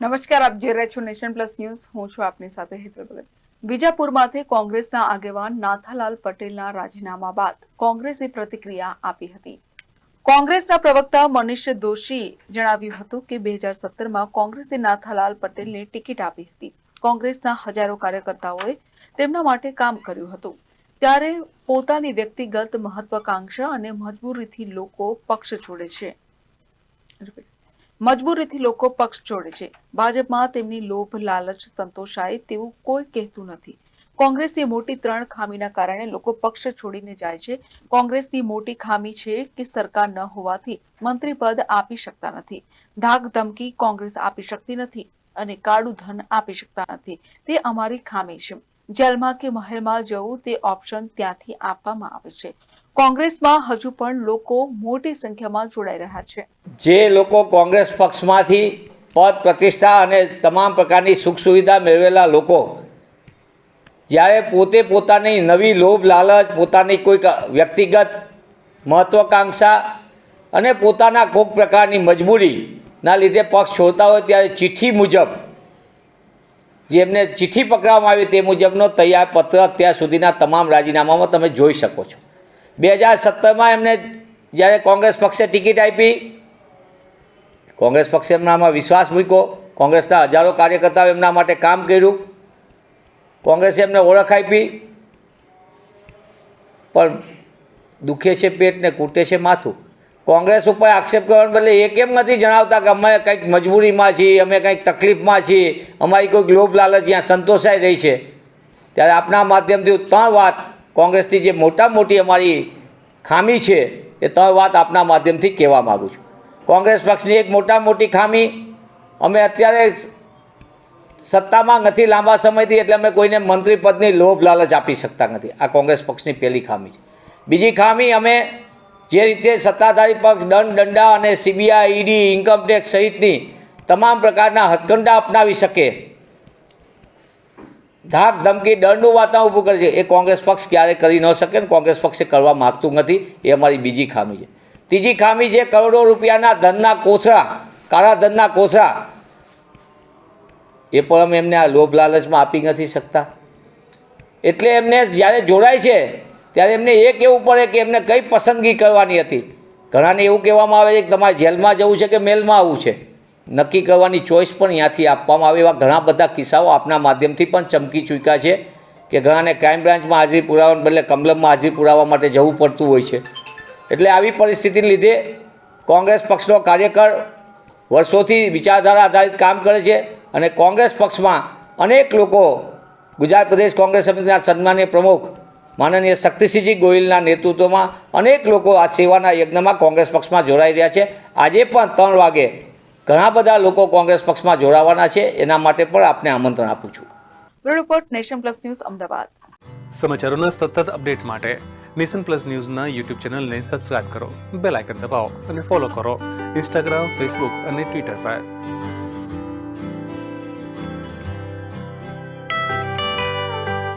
નમસ્કાર, આપ જોઈ રહ્યા છો નેશન પ્લસ ન્યૂઝ. હું છું આપની સાથે હેતલ ભગત. બીજાપુરમાંથી કોંગ્રેસના આગેવાન નાથાલાલ પટેલના રાજીનામા બાદ કોંગ્રેસે પ્રતિક્રિયા આપી હતી. કોંગ્રેસના પ્રવક્તા મનીષ દોશીએ જણાવ્યું હતું કે બે હજાર સત્તરમાં કોંગ્રેસે નાથાલાલ પટેલને ટિકિટ આપી હતી. કોંગ્રેસના હજારો કાર્યકર્તાઓએ તેમના માટે કામ કર્યું હતું. ત્યારે પોતાની વ્યક્તિગત મહત્વાકાંક્ષા અને મજબૂરીથી લોકો પક્ષ છોડે છે. મજબૂરીથી લોકો પક્ષ છોડે છે. ભાજપમાં તેમની લોભ, લાલચ, સંતોષાય તેવું કોઈ કહેતું નથી. કોંગ્રેસની મોટી ત્રણ ખામીના કારણે લોકો પક્ષ છોડીને જાય છે. કોંગ્રેસની મોટી ખામી છે કે સરકાર ન હોવાથી મંત્રી પદ આપી શકતા નથી. ધાક ધમકી કોંગ્રેસ આપી શકતી નથી અને કાળું ધન આપી શકતા નથી. તે અમારી ખામી છે. જેલમાં કે મહેલમાં જવું તે ઓપ્શન ત્યાંથી આપવામાં આવે છે. કોંગ્રેસમાં હજુ પણ લોકો મોટી સંખ્યામાં જોડાઈ રહ્યા છે. જે લોકો કોંગ્રેસ પક્ષમાંથી પદ પ્રતિષ્ઠા અને તમામ પ્રકારની સુખ સુવિધા મેળવેલા લોકો, જ્યારે પોતે પોતાની નવી લોભ, લાલચ, પોતાની કોઈક વ્યક્તિગત મહત્વાકાંક્ષા અને પોતાના કોઈક પ્રકારની મજબૂરીના લીધે પક્ષ છોડતા હોય ત્યારે ચિઠ્ઠી મુજબ, જેમને ચિઠ્ઠી પકડવામાં આવી તે મુજબનો તૈયાર પત્ર અત્યાર સુધીના તમામ રાજીનામામાં તમે જોઈ શકો છો. બે હજાર સત્તરમાં એમને જ્યારે કોંગ્રેસ પક્ષે ટિકિટ આપી, કોંગ્રેસ પક્ષે એમનામાં વિશ્વાસ મૂક્યો. કોંગ્રેસના હજારો કાર્યકર્તાઓ એમના માટે કામ કર્યું. કોંગ્રેસે એમને ઓળખ આપી. પણ દુખે છે પેટ ને કૂટે છે માથું. કોંગ્રેસ ઉપર આક્ષેપ કરવાને બદલે એ કેમ નથી જણાવતા કે અમે કંઈક મજબૂરીમાં છીએ, અમે કંઈક તકલીફમાં છીએ, અમારી કોઈક લોભ લાલચ અહીંયા સંતોષાઈ રહી છે. ત્યારે આપના માધ્યમથી ત્રણ વાત કોંગ્રેસની જે મોટા મોટી અમારી ખામી છે, એ ત્રણ વાત આપના માધ્યમથી કહેવા માગું છું. કોંગ્રેસ પક્ષની એક મોટા મોટી ખામી, અમે અત્યારે સત્તામાં નથી લાંબા સમયથી, એટલે અમે કોઈને મંત્રી પદની લોભ લાલચ આપી શકતા નથી. આ કોંગ્રેસ પક્ષની પહેલી ખામી છે. બીજી ખામી, અમે જે રીતે સત્તાધારી પક્ષ દંડ, દંડા અને સીબીઆઈ ઈડી ઇન્કમટેક્સ સહિતની તમામ પ્રકારના હથકંડા અપનાવી શકે ધાક ધમકી દંડનું વાતાવરણ ઊભું કરે છે. એ કોંગ્રેસ પક્ષ ક્યારેય કરી ન શકે ને કોંગ્રેસ પક્ષે કરવા માગતું નથી, એ અમારી બીજી ખામી છે. ત્રીજી ખામી છે કરોડો રૂપિયાના ધનના કોથળા, કાળા ધનના કોથળા. એ પણ અમે એમને આ લોભ લાલચમાં આપી નથી શકતા. એટલે એમને જ્યારે જોડાય છે, ત્યારે એમને એ કહેવું પડે કે એમને કઈ પસંદગી કરવાની હતી. ઘણાને એવું કહેવામાં આવે છે કે તમારે જેલમાં જવું છે કે મેલમાં આવવું છે? નક્કી કરવાની ચોઈસ પણ ત્યાંથી આપવામાં આવે એવા ઘણા બધા કિસ્સાઓ આપના માધ્યમથી પણ ચમકી ચૂક્યા છે કે ઘણાને ક્રાઇમ બ્રાન્ચમાં હાજરી પુરાવા બદલે કમલમમાં હાજરી પુરાવા માટે જવું પડતું હોય છે. એટલે આવી પરિસ્થિતિને લીધે કોંગ્રેસ પક્ષનો કાર્યકર વર્ષોથી વિચારધારા આધારિત કામ કરે છે અને કોંગ્રેસ પક્ષમાં અનેક લોકો ગુજરાત પ્રદેશ કોંગ્રેસ સમિતિના સન્માનીય પ્રમુખ માનનીય શક્તિસિંહજી ગોહિલના નેતૃત્વમાં અનેક લોકો આ સેવાના યજ્ઞમાં કોંગ્રેસ પક્ષમાં જોડાઈ રહ્યા છે. આજે પણ ત્રણ વાગે ઘણા બધા લોકો કોંગ્રેસ પક્ષમાં જોડાવાના છે. એના માટે પણ આપને આમંત્રણ આપું છું. Report nation plus news Ahmedabad. સમાચારોના સતત અપડેટ માટે નેશન પ્લસ ન્યૂઝના યુટ્યુબ ચેનલને સબસ્ક્રાઇબ કરો બેલ આઇકન દબાવો અને ફોલો કરો ઇન્સ્ટાગ્રામ ફેસબુક અને ટ્વિટર પર.